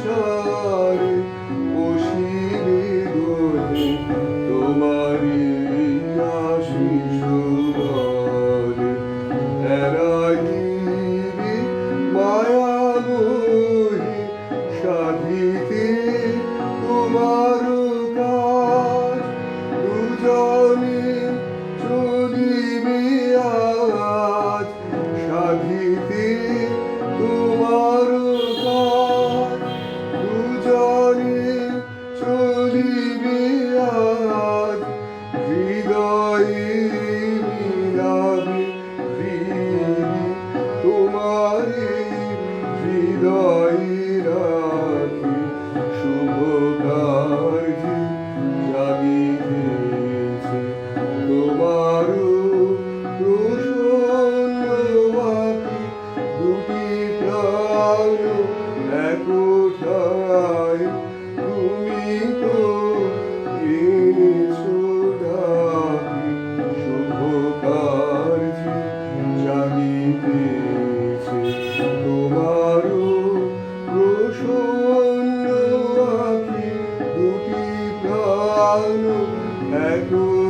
sure. হৃদয়ে মিলাবে প্রিয়মি তোমারে হৃদয়ে রাখি শুভ কার্যে জাগি তোমারও প্রসন্ন বাকি দুটি প্রাণ একটাই তুমি তো i know